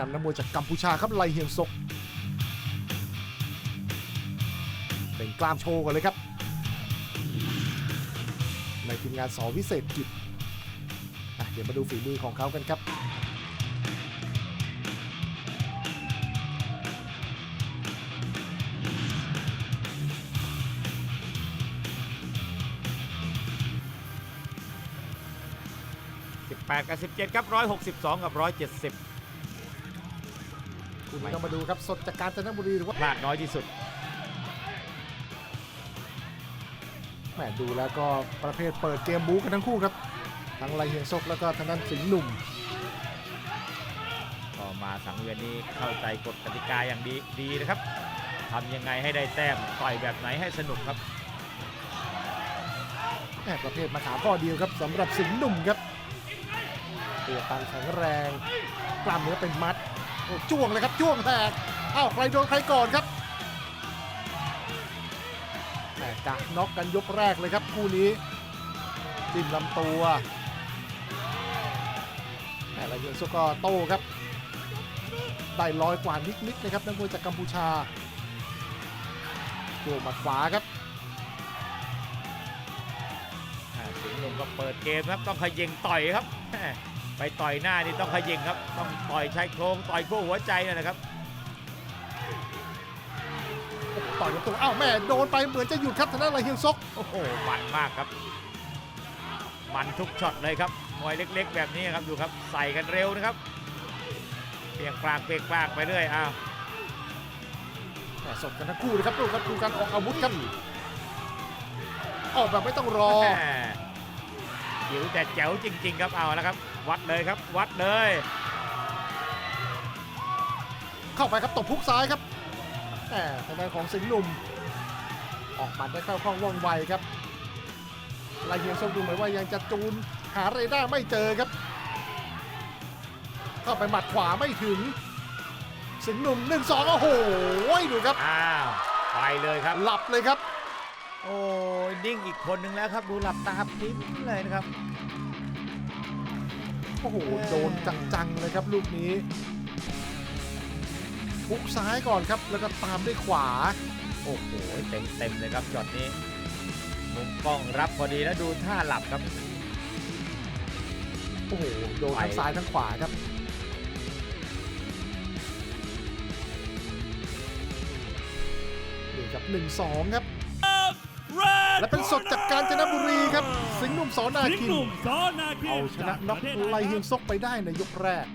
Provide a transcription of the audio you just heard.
นำนักมวยจากกัมพูชาครับไลเฮียงซก เป็นกล้ามโชว์กันเลยครับ ในทีมงานสอวิเศษกิจเดี๋ยวมาดูฝีมือของเขากันครับ18กับ 17 ครับ 162 กับ 170 คุณต้องมาดูครับสดจากกาญจนบุรีหรือว่าพลาดน้อยที่สุดแหมดูแล้วก็ประเภทเปิดเกมบู๊กันทั้งคู่ครับทั้งไลเฮียงซกแล้วก็ทางด้านสิงห์หนุ่มก็มาสังเวียนนี้เข้าใจกฎกติกาอย่างดีดีนะครับทำยังไงให้ได้แต้มต่อยแบบไหนให้สนุกครับแหม่ประเภทมาขาข้อเดียวครับสำหรับสิงห์หนุ่มครับเตียตังแข็งแรงกล้ามเนื้อเป็นมัดโอ้ จ้วงเลยครับจ้วงแตกอ้าวใครโดนใครก่อนครับแหม่กะน็อกกันยกแรกเลยครับคู่นี้จิ้มลำตัวแหม่ละเอียดสุก็โต้ครับได้ลอยกว่านิดๆนะครับนักมวยจากกัมพูชาโจหมัดขวาครับสิงห์ลมก็เปิดเกมครับต้องขยิงต่อยครับ ไปต่อยหน้านี่ต้องขยิงครับ ต้องต่อยชายโครงต่อยขั้วหัวใจนั่นนะครับต่อยกับตัวอ้าวแม่โดนไปเหมือนจะหยุดครับทางด้านไรเฮียงซกโอ้โหมันมากครับ มันทุกช็อตเลยครับมวยเล็ก ๆ แบบนี้ครับดูครับใส่กันเร็วนะครับเปียงปรากเปียงปรากไปเรื่อยอ้าวแหม่สดกันทั้งคู่เลยครับดูครับดูการออกอาวุธครับออกแบบไม่ต้องรอแม่หิวแต่แจ๋วจริง ๆ ครับเอาแล้วครับ วัดเลยครับ วัดเลย เข้าไปครับตบพุกซ้ายครับแหมทางด้านของสิงห์หนุ่ม ออกหมัดได้เข้าคล่องว่องไวครับไรเฮียงซกดูเหมือนว่ายังจะจูนหาเรด้าร์ไม่เจอครับ เข้าไปหมัดขวาไม่ถึง สิงห์หนุ่มหนึ่งสองโอ้โหดูครับอ้าวไปเลยครับ หลับเลยครับ โอ้ยนิ่งอีกคนนึงแล้วครับ ดูหลับตาพริ้มเลยนะครับ โอ้โหโดนจังๆเลยครับลูกนี้พุกซ้ายก่อนครับแล้วก็ตามด้วยขวา โอ้โหเต็มเต็มๆเลยครับช็อตนี้มุมกล้องรับพอดีแล้วดูท่าหลับครับโอ้โหโดนทั้งซ้ายทั้งขวาครับนี่ครับ1-2ครับ และเป็นสดจากกาญจนบุรีครับ สิงห์หนุ่มสอนาสิงห์คิหนนุ่มสอนาคินเอาชนะน็อกไลเฮียงซกไปได้ในยกแรก